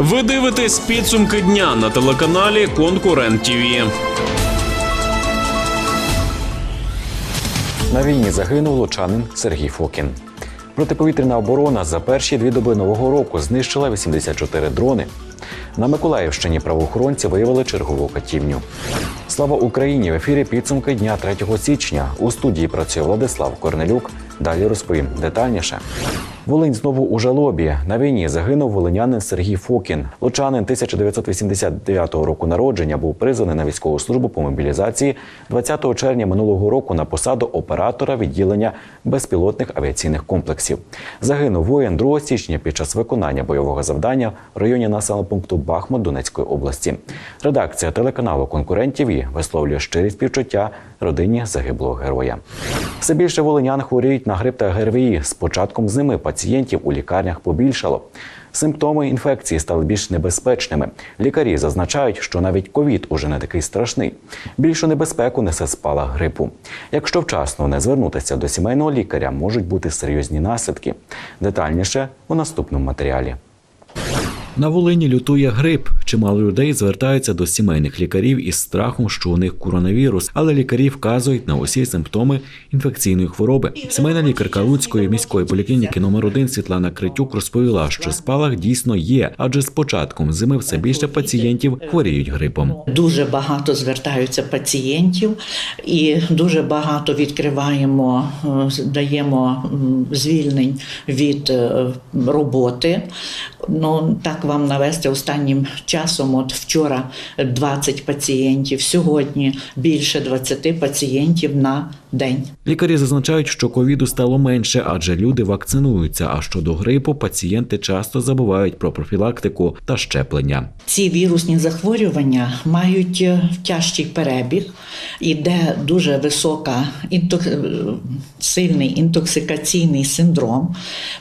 Ви дивитесь підсумки дня на телеканалі Конкурент ТІВІ. На війні загинув лучанин Сергій Фокін. Протиповітряна оборона за перші дві доби нового року знищила 84 дрони. На Миколаївщині правоохоронці виявили чергову катівню. Слава Україні! В ефірі підсумки дня 3 січня. У студії працює Владислав Корнелюк. Далі розповім детальніше. Волинь знову у жалобі. На війні загинув волинянин Сергій Фокін. Лучанин 1989 року народження був призваний на військову службу по мобілізації 20 червня минулого року на посаду оператора відділення безпілотних авіаційних комплексів. Загинув воїн 2 січня під час виконання бойового завдання в районі населеного пункту Бахмут Донецької області. Редакція телеканалу Конкурент ТІВІ висловлює щирі співчуття родині загиблого героя. Все більше волинян хворіють на грип та ГРВІ. З початком зими пацієнтів у лікарнях побільшало. Симптоми інфекції стали більш небезпечними. Лікарі зазначають, що навіть ковід уже не такий страшний. Більшу небезпеку несе спалах грипу. Якщо вчасно не звернутися до сімейного лікаря, можуть бути серйозні наслідки. Детальніше у наступному матеріалі. На Волині лютує грип. Чимало людей звертаються до сімейних лікарів із страхом, що у них коронавірус, але лікарі вказують на усі симптоми інфекційної хвороби. Сімейна лікарка Луцької міської поліклініки номер 1 Світлана Критюк розповіла, що спалах дійсно є, адже з початком зими все більше пацієнтів хворіють грипом. Дуже багато звертаються пацієнтів, і дуже багато відкриваємо, е, даємо звільнень від е, роботи. Ну так вам навести останнім часом. От вчора 20 пацієнтів, сьогодні більше 20 пацієнтів на день. Лікарі зазначають, що ковіду стало менше, адже люди вакцинуються. А щодо грипу, пацієнти часто забувають про профілактику та щеплення. Ці вірусні захворювання мають е, тяжкий перебіг, іде дуже висока інток... е, сильний інтоксикаційний синдром,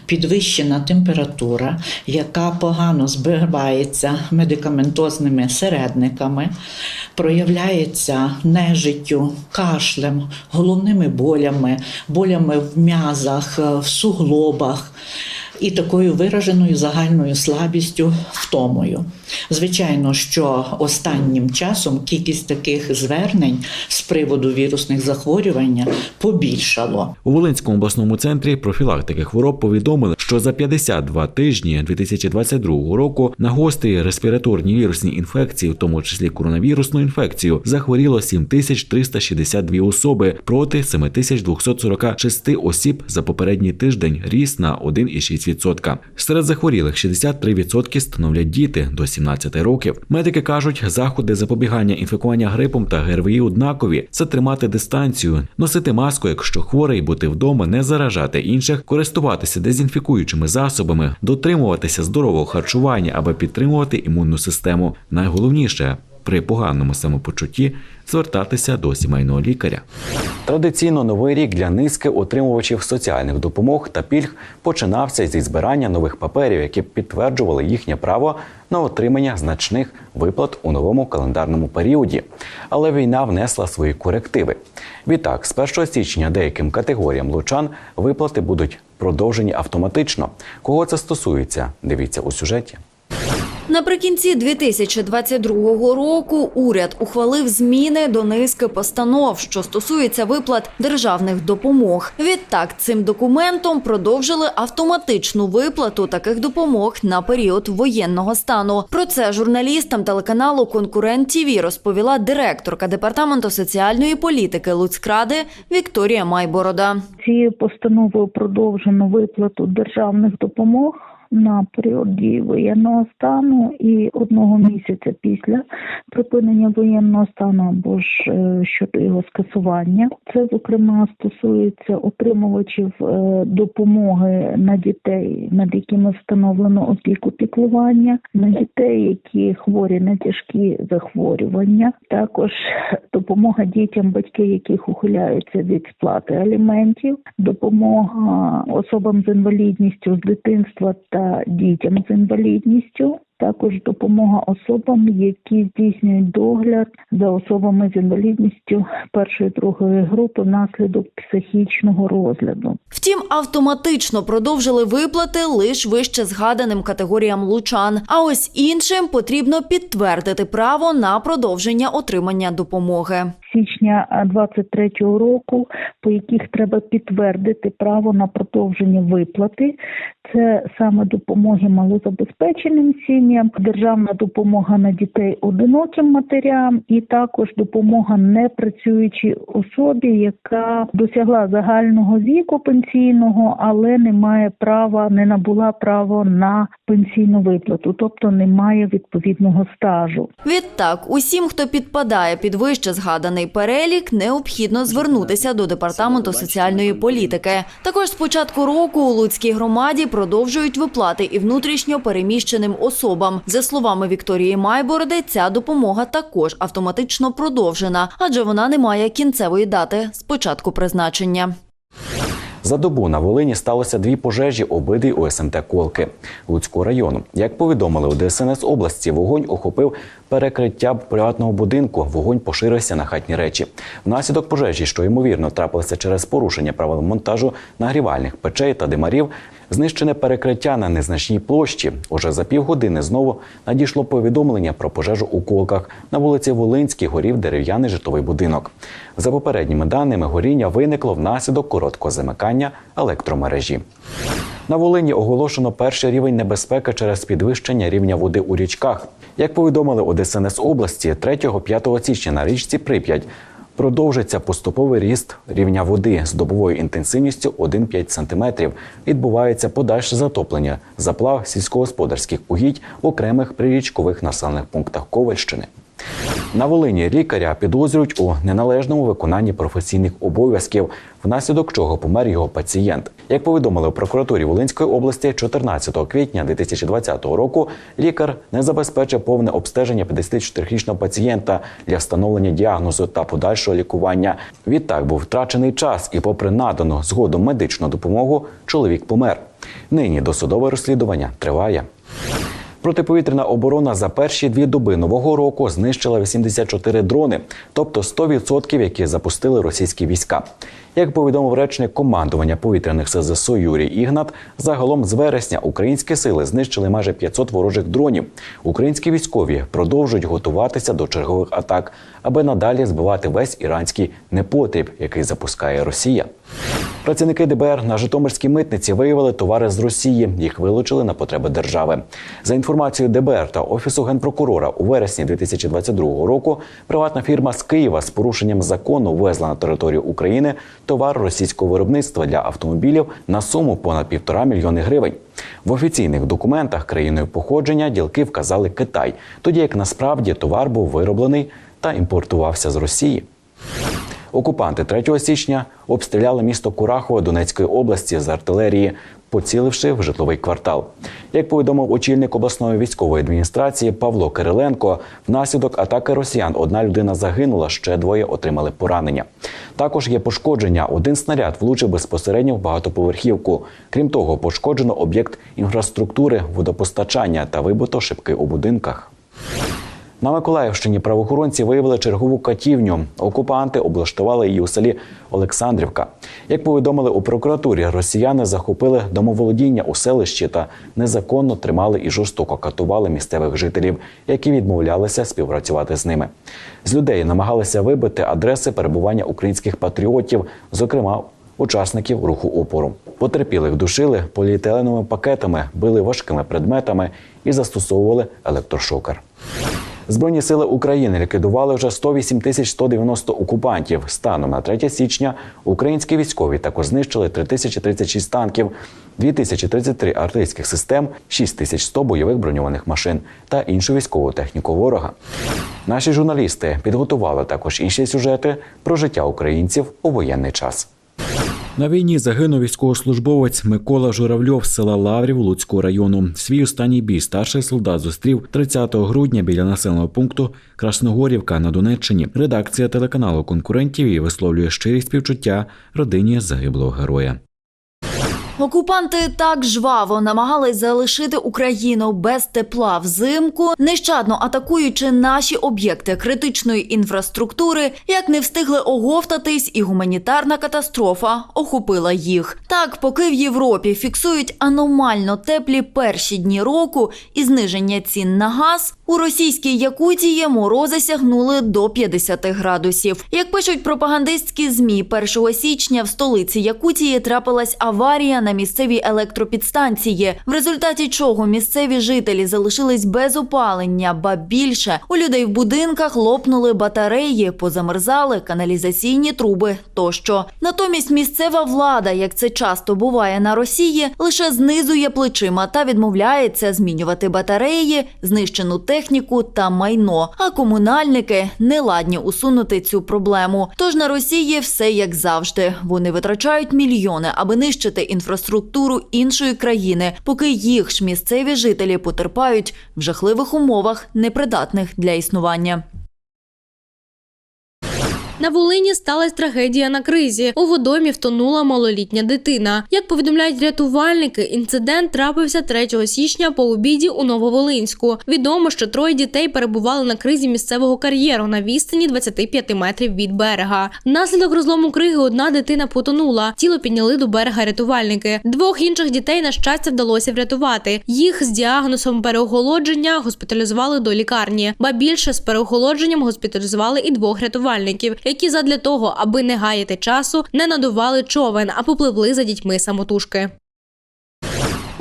підвищена температура, яка погано збивається медикаментозними середниками, проявляється нежиттю, кашлем, головними болями, болями в м'язах, е, в суглобах і такою вираженою загальною слабістю, втомою. Звичайно, що останнім часом кількість таких звернень з приводу вірусних захворювань побільшало. У Волинському обласному центрі профілактики хвороб повідомили, що за 52 тижні 2022 року на гострі респіраторні вірусні інфекції, в тому числі коронавірусну інфекцію, захворіло 7362 особи проти 7246 осіб за попередній тиждень. Ріс на 1,6%. Серед захворілих 63% становлять діти до 17 років. Медики кажуть, заходи запобігання інфікування грипом та ГРВІ однакові це тримати дистанцію, носити маску, якщо хворий, бути вдома, не заражати інших, користуватися дезінфікуючими засобами, дотримуватися здорового харчування, аби підтримувати імунну систему. Найголовніше при поганому самопочутті звертатися до сімейного лікаря. Традиційно новий рік для низки отримувачів соціальних допомог та пільг починався зі збирання нових паперів, які підтверджували їхнє право на отримання значних виплат у новому календарному періоді. Але війна внесла свої корективи. Відтак, з 1 січня деяким категоріям лучан виплати будуть продовжені автоматично. Кого це стосується? Дивіться у сюжеті. Наприкінці 2022 року уряд ухвалив зміни до низки постанов, що стосуються виплат державних допомог. Відтак цим документом продовжили автоматичну виплату таких допомог на період воєнного стану. Про це журналістам телеканалу Конкурент ТІВІ розповіла директорка департаменту соціальної політики Луцькради Вікторія Майборода. Цією постановою продовжено виплату державних допомог на період дії воєнного стану і одного місяця після припинення воєнного стану або ж е, щодо його скасування. Це зокрема стосується отримувачів е, допомоги на дітей, над якими встановлено опіку піклування, на дітей, які хворі на тяжкі захворювання, також допомога дітям, батьки яких ухиляються від сплати аліментів, допомога особам з інвалідністю з дитинства та дітям з інвалідністю. також допомога особам, які здійснюють догляд за особами з інвалідністю першої другої групи внаслідок психічного розгляду. Втім, автоматично продовжили виплати лише вище згаданим категоріям лучан. А ось іншим потрібно підтвердити право на продовження отримання допомоги. Січня 23-го року, по яких треба підтвердити право на продовження виплати. Це саме допомоги малозабезпеченим сім'ям, державна допомога на дітей одиноким матерям, і також допомога непрацюючій особі, яка досягла загального віку пенсійного, але не має права, не набула право на пенсійну виплату, тобто не має відповідного стажу. Відтак, усім, хто підпадає під вище згаданий перелік, необхідно звернутися до департаменту соціальної політики. Також з початку року у Луцькій громаді продовжують виплати і внутрішньо переміщеним особам. За словами Вікторії Майборди, ця допомога також автоматично продовжена, адже вона не має кінцевої дати з початку призначення. За добу на Волині сталося дві пожежі обидві у СМТ Колки Луцького району. Як повідомили у ДСНС області, вогонь охопив перекриття приватного будинку. Вогонь поширився на хатні речі. Внаслідок пожежі, що ймовірно трапилося через порушення правил монтажу нагрівальних печей та димарів, знищене перекриття на незначній площі. Уже за півгодини знову надійшло повідомлення про пожежу у колках. На вулиці Волинській горів дерев'яний житловий будинок. За попередніми даними, горіння виникло внаслідок короткого замикання електромережі. На Волині оголошено перший рівень небезпеки через підвищення рівня води у річках. Як повідомили у ДСНС області, 3-5 січня на річці Прип'ять продовжиться поступовий ріст рівня води з добовою інтенсивністю 1,5 см. Відбувається подальше затоплення заплав сільськогосподарських угідь в окремих прирічкових населених пунктах Ковальщини. На Волині лікаря підозрюють у неналежному виконанні професійних обов'язків, внаслідок чого помер його пацієнт. Як повідомили у прокуратурі Волинської області, 14 квітня 2020 року лікар не забезпечив повне обстеження 54-річного пацієнта для встановлення діагнозу та подальшого лікування. Відтак був втрачений час, і, попри надану згодом медичну допомогу, чоловік помер. Нині досудове розслідування триває. Протиповітряна оборона за перші дві доби нового року знищила 84 дрони, тобто 100%, які запустили російські війська. Як повідомив речник командування повітряних сил ЗСУ Юрій Ігнат, загалом з вересня українські сили знищили майже 500 ворожих дронів. Українські військові продовжують готуватися до чергових атак, аби надалі збивати весь іранський непотріб, який запускає Росія. Працівники ДБР на Житомирській митниці виявили товари з Росії. Їх вилучили на потреби держави. За інформацією ДБР та офісу генпрокурора, у вересні 2022 року приватна фірма з Києва з порушенням закону везла на територію України товар російського виробництва для автомобілів на суму понад півтора мільйони гривень. В офіційних документах країною походження ділки вказали Китай, тоді як насправді товар був вироблений та імпортувався з Росії. Окупанти 3 січня обстріляли місто Курахове Донецької області з артилерії, поціливши в житловий квартал. Як повідомив очільник обласної військової адміністрації Павло Кириленко, внаслідок атаки росіян одна людина загинула, ще двоє отримали поранення. Також є пошкодження. Один снаряд влучив безпосередньо в багатоповерхівку. Крім того, пошкоджено об'єкт інфраструктури, водопостачання та вибито шибки у будинках. На Миколаївщині правоохоронці виявили чергову катівню. Окупанти облаштували її у селі Олександрівка. Як повідомили у прокуратурі, росіяни захопили домоволодіння у селищі та незаконно тримали і жорстоко катували місцевих жителів, які відмовлялися співпрацювати з ними. З людей намагалися вибити адреси перебування українських патріотів, зокрема. Учасників руху опору потерпілих душили поліетиленовими пакетами, били важкими предметами і застосовували електрошокер. Збройні сили України ліквідували вже 108 тисяч 190 окупантів. Станом на 3 січня українські військові також знищили 3036 танків, 2033 артилерійських систем, 6100 бойових броньованих машин та іншу військову техніку ворога. Наші журналісти підготували також інші сюжети про життя українців у воєнний час. На війні загинув військовослужбовець Микола Журавльов з села Лаврів Луцького району. Свій останній бій старший солдат зустрів 30 грудня біля населеного пункту Красногорівка на Донеччині. Редакція телеканалу конкурентів і висловлює щирі співчуття родині загиблого героя. Окупанти так жваво намагались залишити Україну без тепла взимку, нещадно атакуючи наші об'єкти критичної інфраструктури, як не встигли оговтатись, і гуманітарна катастрофа охопила їх. Так, поки в Європі фіксують аномально теплі перші дні року і зниження цін на газ, у російській Якутії морози сягнули до 50 градусів. Як пишуть пропагандистські змі, 1 січня в столиці Якутії трапилась аварія на місцевій електропідстанції, в результаті чого місцеві жителі залишились без опалення, ба більше у людей в будинках лопнули батареї, позамерзали каналізаційні труби тощо. Натомість місцева влада, як це часто буває на Росії, лише знизує плечима та відмовляється змінювати батареї, знищену техніку та майно. А комунальники не ладні усунути цю проблему. Тож на Росії все як завжди. Вони витрачають мільйони, аби нищити інфраструктуру іншої країни, поки їх ж місцеві жителі потерпають в жахливих умовах, непридатних для існування. На Волині сталася трагедія на кризі. У водомі втонула малолітня дитина. Як повідомляють рятувальники, інцидент трапився 3 січня по обіді у Нововолинську. Відомо, що троє дітей перебували на кризі місцевого кар'єру на відстані 25 метрів від берега. Внаслідок розлому криги одна дитина потонула. Тіло підняли до берега рятувальники. Двох інших дітей на щастя вдалося врятувати. Їх з діагнозом переохолодження госпіталізували до лікарні. Ба більше з переохолодженням госпіталізували і двох рятувальників, які задля того, аби не гаяти часу, не надували човен, а попливли за дітьми самотужки.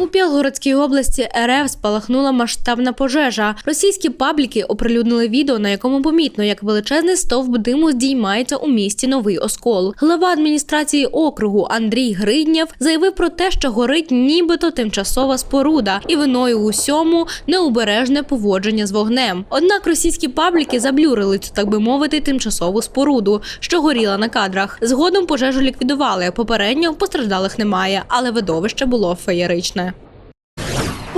У Білгородській області РФ спалахнула масштабна пожежа. Російські пабліки оприлюднили відео, на якому помітно, як величезний стовп диму здіймається у місті Новий Оскол. Глава адміністрації округу Андрій Гриднєв заявив про те, що горить нібито тимчасова споруда, і виною усьому необережне поводження з вогнем. Однак російські пабліки заблюрили цю, так би мовити, тимчасову споруду, що горіла на кадрах. Згодом пожежу ліквідували. Попередньо постраждалих немає, але видовище було феєричне.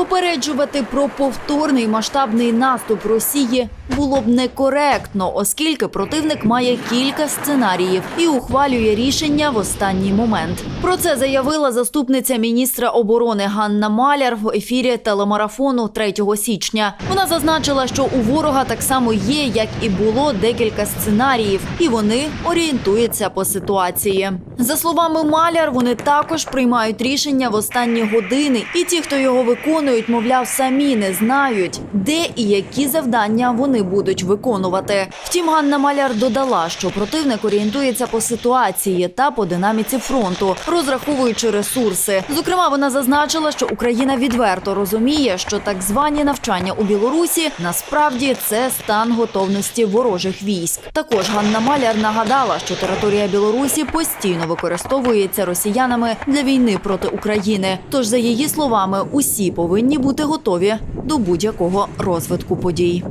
Попереджувати про повторний масштабний наступ Росії було б некоректно, оскільки противник має кілька сценаріїв і ухвалює рішення в останній момент. Про це заявила заступниця міністра оборони Ганна Маляр в ефірі телемарафону 3 січня. Вона зазначила, що у ворога так само є, як і було декілька сценаріїв, і вони орієнтуються по ситуації. За словами Маляр, вони також приймають рішення в останні години, і ті, хто його виконують, мовляв, самі не знають, де і які завдання вони будуть виконувати. Втім, Ганна Маляр додала, що противник орієнтується по ситуації та по динаміці фронту, розраховуючи ресурси. Зокрема, вона зазначила, що Україна відверто розуміє, що так звані навчання у Білорусі насправді це стан готовності ворожих військ. Також Ганна Маляр нагадала, що територія Білорусі постійно використовується росіянами для війни проти України. Тож, за її словами, усі повинні бути готові до будь-якого розвитку подій.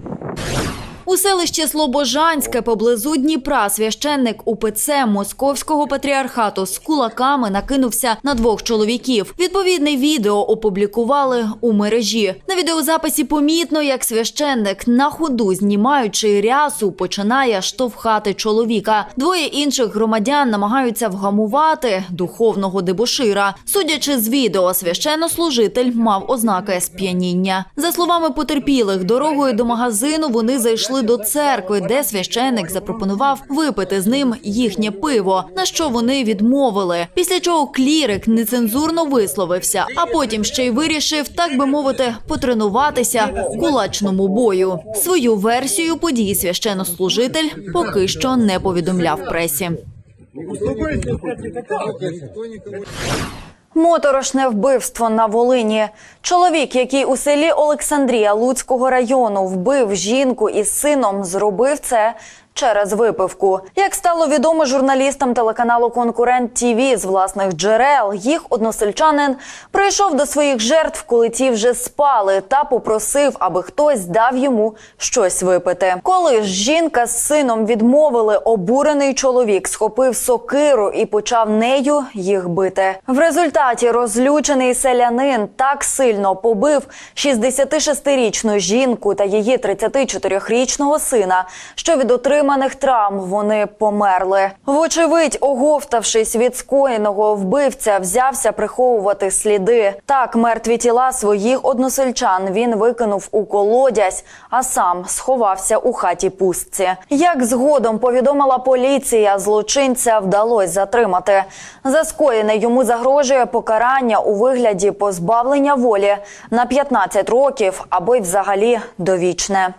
У селищі Слобожанське поблизу Дніпра священник УПЦ Московського патріархату з кулаками накинувся на двох чоловіків. Відповідне відео опублікували у мережі. На відеозаписі помітно, як священник на ходу, знімаючи рясу, починає штовхати чоловіка. Двоє інших громадян намагаються вгамувати духовного дебошира. Судячи з відео, священнослужитель мав ознаки сп'яніння. За словами потерпілих, дорогою до магазину вони зайшли до церкви, де священник запропонував випити з ним їхнє пиво, на що вони відмовили. Після чого клірик нецензурно висловився, а потім ще й вирішив, так би мовити, потренуватися в кулачному бою. Свою версію подій священнослужитель поки що не повідомляв пресі. Моторошне вбивство на Волині. Чоловік, який у селі Олександрія Луцького району вбив жінку із сином, зробив це через випивку. Як стало відомо журналістам телеканалу Конкурент ТІВІ з власних джерел, їх односельчанин прийшов до своїх жертв, коли ті вже спали, та попросив, аби хтось дав йому щось випити. Коли ж жінка з сином відмовили, обурений чоловік схопив сокиру і почав нею їх бити. В результаті розлючений селянин так сильно побив 66-річну жінку та її 34-річного сина, що від отримання отриманих травм вони померли. Вочевидь, оговтавшись від скоєного, вбивця взявся приховувати сліди. Так, мертві тіла своїх односельчан він викинув у колодязь, а сам сховався у хаті пустці. Як згодом повідомила поліція, злочинця вдалося затримати. За скоєне йому загрожує покарання у вигляді позбавлення волі на 15 років або й взагалі довічне.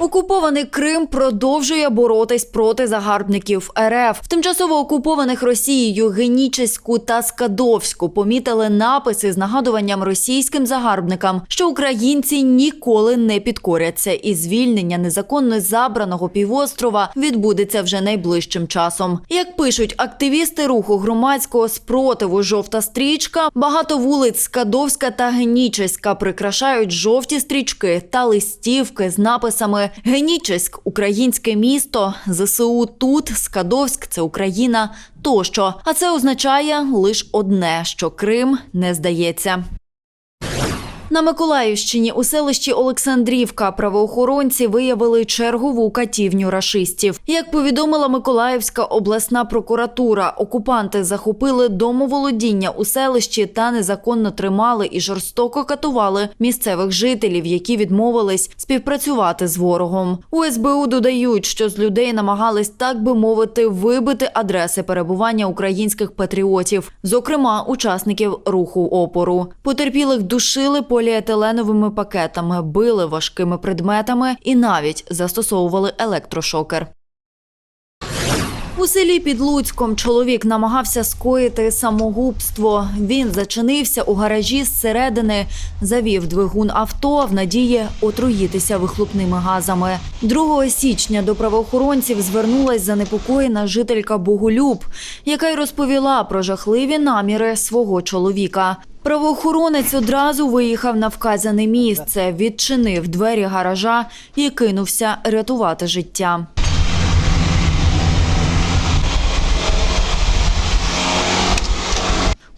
Окупований Крим продовжує боротись проти загарбників РФ. В тимчасово окупованих Росією Генічеську та Скадовську помітили написи з нагадуванням російським загарбникам, що українці ніколи не підкоряться, і звільнення незаконно забраного півострова відбудеться вже найближчим часом. Як пишуть активісти руху громадського спротиву Жовта стрічка, багато вулиць Скадовська та Генічеська прикрашають жовті стрічки та листівки з написами Генічеськ українське місто, ЗСУ тут, Скадовськ це Україна тощо. А це означає лише одне, що Крим не здається. На Миколаївщині у селищі Олександрівка правоохоронці виявили чергову катівню рашистів. Як повідомила Миколаївська обласна прокуратура, окупанти захопили домоволодіння у селищі та незаконно тримали і жорстоко катували місцевих жителів, які відмовились співпрацювати з ворогом. У СБУ додають, що з людей намагались, так би мовити, вибити адреси перебування українських патріотів, зокрема учасників руху опору. Потерпілих душили поліетиленовими пакетами, били важкими предметами і навіть застосовували електрошокер. У селі під Луцьком чоловік намагався скоїти самогубство. Він зачинився у гаражі зсередини, завів двигун авто в надії отруїтися вихлопними газами. 2 січня до правоохоронців звернулась занепокоєна жителька Боголюб, яка й розповіла про жахливі наміри свого чоловіка. Правоохоронець одразу виїхав на вказане місце, відчинив двері гаража і кинувся рятувати життя.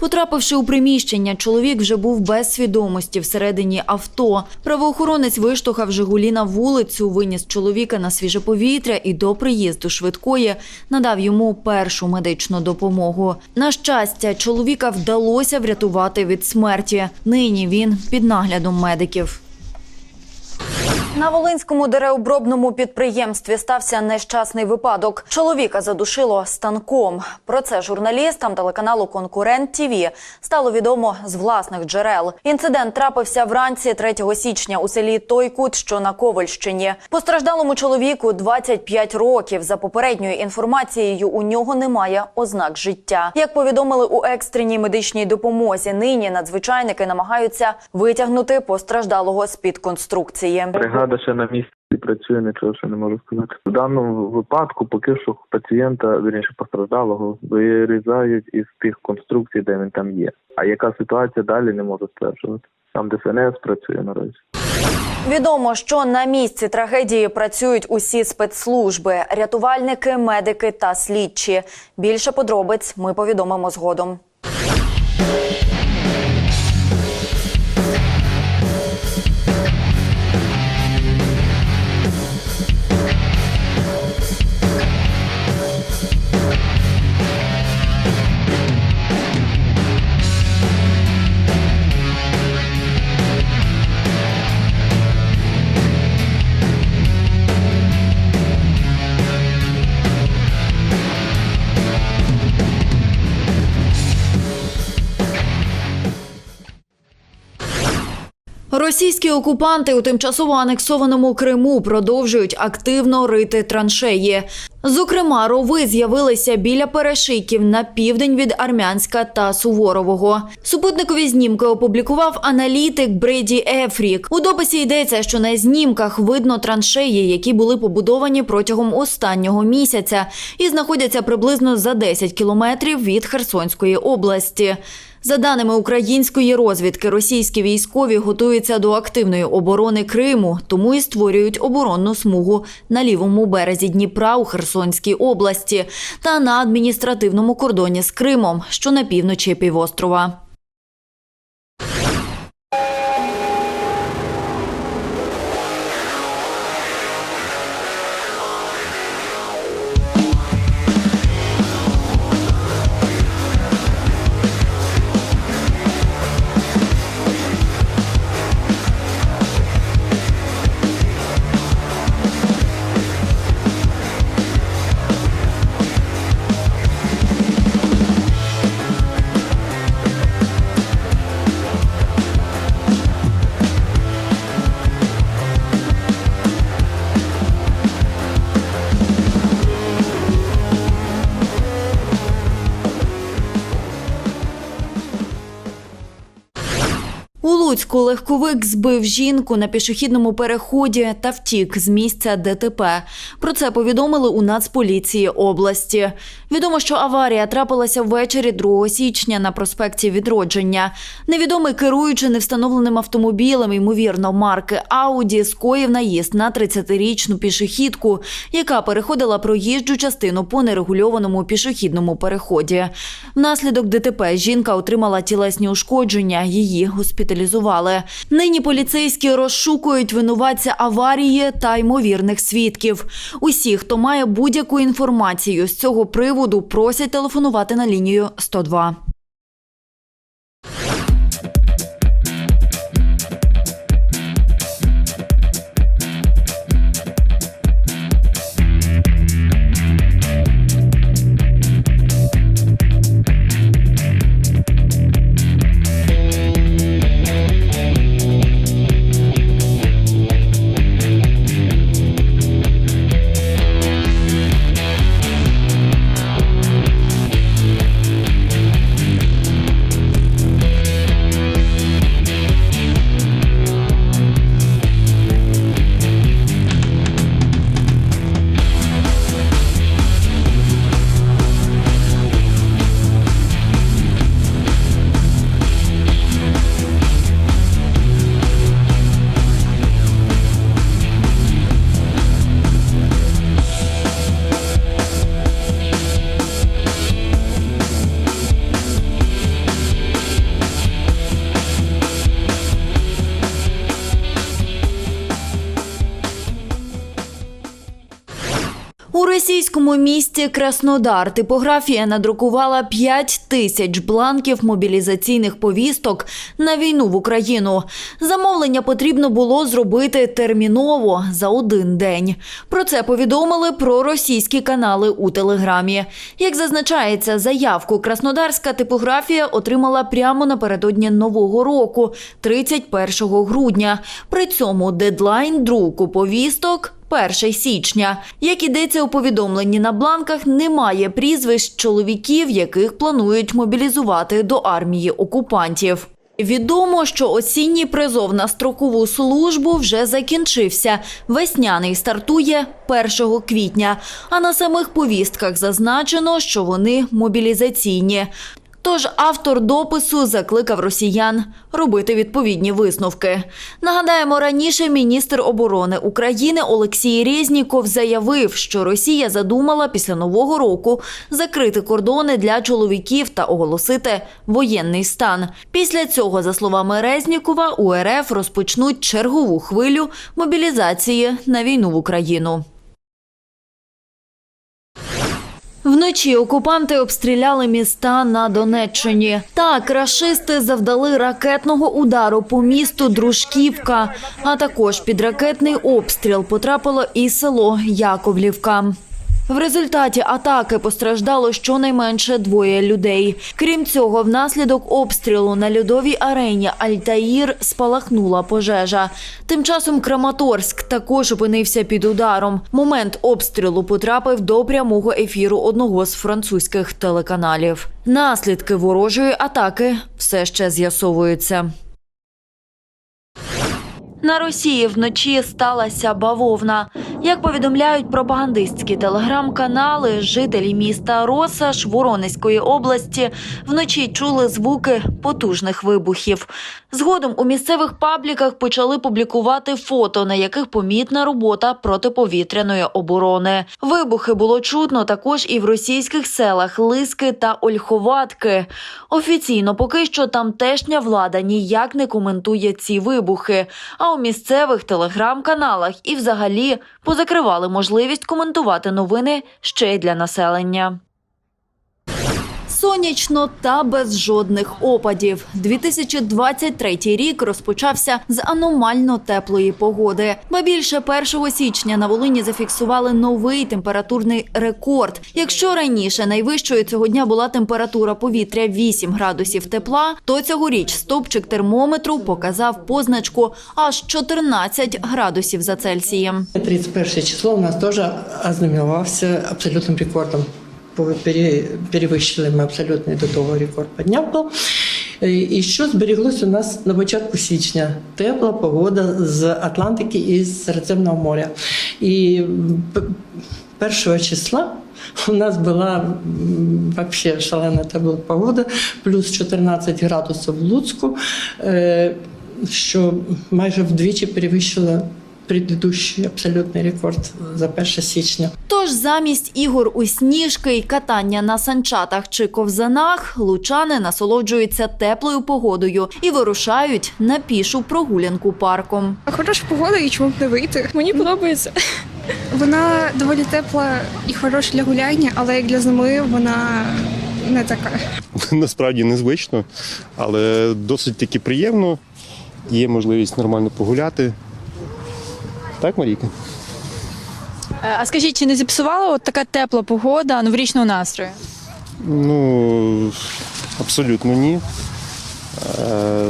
Потрапивши у приміщення, чоловік вже був без свідомості всередині авто. Правоохоронець виштовхав Жигулі на вулицю, виніс чоловіка на свіже повітря і до приїзду швидкої надав йому першу медичну допомогу. На щастя, чоловіка вдалося врятувати від смерті. Нині він під наглядом медиків. На Волинському деревообробному підприємстві стався нещасний випадок. Чоловіка задушило станком. Про це журналістам телеканалу Конкурент ТІВІ стало відомо з власних джерел. Інцидент трапився вранці 3 січня у селі Тойкут, що на Ковальщині. Постраждалому чоловіку 25 років. За попередньою інформацією, у нього немає ознак життя. Як повідомили у екстреній медичній допомозі, нині надзвичайники намагаються витягнути постраждалого з під конструкції. Бригада ще на місці працює, нічого ще не можу сказати. В даному випадку поки що пацієнта, вірніше постраждалого, вирізають із тих конструкцій, де він там є. А яка ситуація далі не можу стверджувати. Там ДСНС працює наразі. Відомо, що на місці трагедії працюють усі спецслужби, рятувальники, медики та слідчі. Більше подробиць ми повідомимо згодом. Російські окупанти у тимчасово анексованому Криму продовжують активно рити траншеї. Зокрема, рови з'явилися біля перешийків на південь від Армянська та Суворового. Супутникові знімки опублікував аналітик Бреді Ефрік. У дописі йдеться, що на знімках видно траншеї, які були побудовані протягом останнього місяця і знаходяться приблизно за 10 кілометрів від Херсонської області. За даними української розвідки, російські військові готуються до активної оборони Криму, тому і створюють оборонну смугу на лівому березі Дніпра у Херсонській області та на адміністративному кордоні з Кримом, що на півночі півострова. Луцьку легковик збив жінку на пішохідному переході та втік з місця ДТП. Про це повідомили у Нацполіції області. Відомо, що аварія трапилася ввечері 2 січня на проспекті Відродження. Невідомий керуючи невстановленим автомобілем, ймовірно, марки Ауді, скоїв наїзд на 30-річну пішохідку, яка переходила проїжджу частину по нерегульованому пішохідному переході. Внаслідок ДТП жінка отримала тілесні ушкодження, її госпіталізували. Нині поліцейські розшукують винуватця аварії та ймовірних свідків. Усі, хто має будь-яку інформацію з цього приводу, просять телефонувати на лінію 102. Російському місті Краснодар типографія надрукувала 5 тисяч бланків мобілізаційних повісток на війну в Україну. Замовлення потрібно було зробити терміново за один день. Про це повідомили проросійські канали у телеграмі. Як зазначається, заявку краснодарська типографія отримала прямо напередодні нового року, 31 грудня. При цьому дедлайн друку повісток 1 січня. Як ідеться у повідомленні на бланках, немає прізвищ чоловіків, яких планують мобілізувати до армії окупантів. Відомо, що осінній призов на строкову службу вже закінчився. Весняний стартує 1 квітня. А на самих повістках зазначено, що вони мобілізаційні. Тож автор допису закликав росіян робити відповідні висновки. Нагадаємо, раніше міністр оборони України Олексій Резніков заявив, що Росія задумала після нового року закрити кордони для чоловіків та оголосити воєнний стан. Після цього, за словами Резнікова, у РФ розпочнуть чергову хвилю мобілізації на війну в Україну. Вночі окупанти обстріляли міста на Донеччині. Так, рашисти завдали ракетного удару по місту Дружківка, а також під ракетний обстріл потрапило і село Яковлівка. В результаті атаки постраждало щонайменше двоє людей. Крім цього, внаслідок обстрілу на льодовій арені Альтаїр спалахнула пожежа. Тим часом Краматорськ також опинився під ударом. Момент обстрілу потрапив до прямого ефіру одного з французьких телеканалів. Наслідки ворожої атаки все ще з'ясовуються. На Росії вночі сталася бавовна. Як повідомляють пропагандистські телеграм-канали, жителі міста Росаш Воронезької області вночі чули звуки потужних вибухів. Згодом у місцевих пабліках почали публікувати фото, на яких помітна робота протиповітряної оборони. Вибухи було чутно також і в російських селах Лиски та Ольховатки. Офіційно поки що тамтешня влада ніяк не коментує ці вибухи. А у місцевих телеграм-каналах і взагалі позакривали можливість коментувати новини ще й для населення. Сонячно та без жодних опадів. 2023 рік розпочався з аномально теплої погоди. Ба більше 1 січня на Волині зафіксували новий температурний рекорд. Якщо раніше найвищою цього дня була температура повітря 8 градусів тепла, то цьогоріч стовпчик термометру показав позначку аж 14 градусів за Цельсієм. 31 число у нас тоже ознаменовался абсолютным рекордом По- пере- Перевыщили мы абсолютный до того рекорд по дням был. Е, І що зберіглось у нас на початку січня? Тепла погода з Атлантики і з Середземного моря. І п- першого числа у нас була взагалі шалена тепла погода, плюс 14 градусів в Луцьку, е, що майже вдвічі перевищило предыдущий абсолютний рекорд за 1 січня. Тож замість ігор у сніжки й катання на санчатах чи ковзанах лучани насолоджуються теплою погодою і вирушають на пішу прогулянку парком. Хороша погода і чому б не вийти. Мені подобається. Вона доволі тепла і хороша для гуляння, але як для зими вона не така. насправді незвично, але досить таки приємно. Є можливість нормально погуляти. Так, Марійка? Е, А скажіть, чи не зіпсувала от така тепла погода новорічного настрою? Ну, абсолютно ні. Е,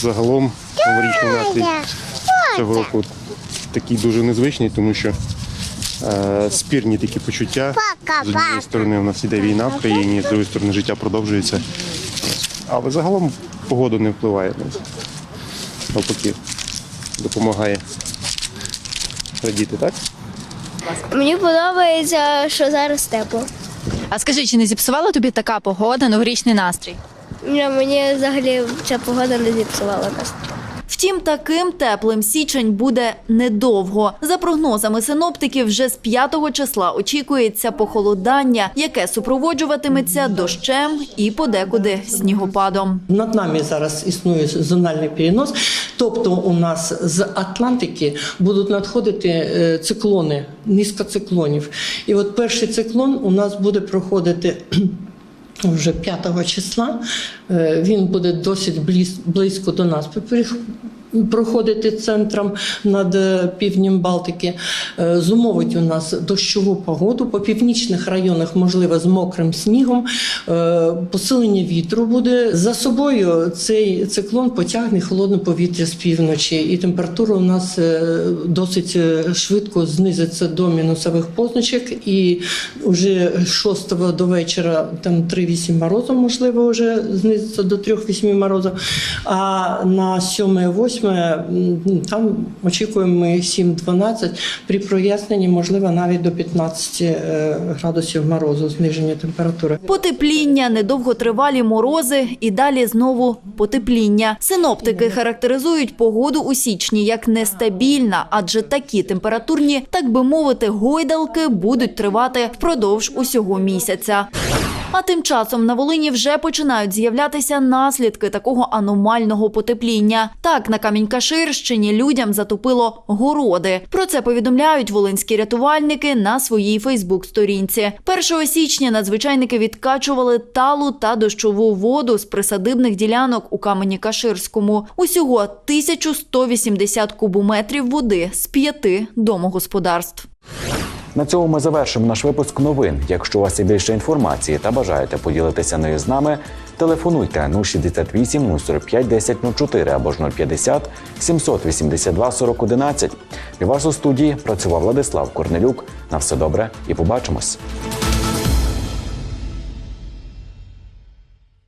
Загалом новорічний настрій цього року такий дуже незвичний, тому що е, спірні такі почуття. З однієї сторони у нас іде війна в країні, з іншої сторони життя продовжується. Але загалом погода не впливає на це. Навпаки, допомагає радіти, так? Мені подобається, що зараз тепло. А скажи, чи не зіпсувала тобі така погода новорічний настрій? Ні, Мені взагалі ця погода не зіпсувала нас. Втім, таким теплим січень буде недовго. За прогнозами синоптиків, вже з 5 числа очікується похолодання, яке супроводжуватиметься дощем і подекуди снігопадом. Над нами зараз існує зональний перенос, тобто у нас з Атлантики будуть надходити е, циклони, низка циклонів. І от перший циклон у нас буде проходити. Вже 5 числа. Е, він буде досить близько до нас проходити центром над е, півднем Балтики. Е, Зумовить у нас дощову погоду. По північних районах, можливо, з мокрим снігом. Е, Посилення вітру буде. За собою цей циклон потягне холодне повітря з півночі, і температура у нас досить швидко знизиться до мінусових позначок. І вже 6 до вечора там 3-8 морозів, можливо, вже знизиться до 3-8 морозів. А на 7-8 м, там очікуємо ми 7-12. При проясненні, можливо, навіть до 15 е, градусів морозу, зниження температури. Потепління, недовготривалі морози і далі знову потепління. Синоптики характеризують погоду у січні як нестабільна, адже такі температурні, так би мовити, гойдалки будуть тривати впродовж усього місяця. А тим часом на Волині вже починають з'являтися наслідки такого аномального потепління. Так, на Камінь-Каширщині людям затопило городи. Про це повідомляють волинські рятувальники на своїй Фейсбук-сторінці. 1 січня надзвичайники відкачували талу та дощову воду з присадибних ділянок у Камені-Каширському. Усього 1180 кубометрів води з п'яти домогосподарств. На цьому ми завершимо наш випуск новин. Якщо у вас є більше інформації та бажаєте поділитися нею з нами, телефонуйте 068 045 1004 або ж 050 782 40 11. Для вас у студії працював Владислав Корнелюк. На все добре і побачимось.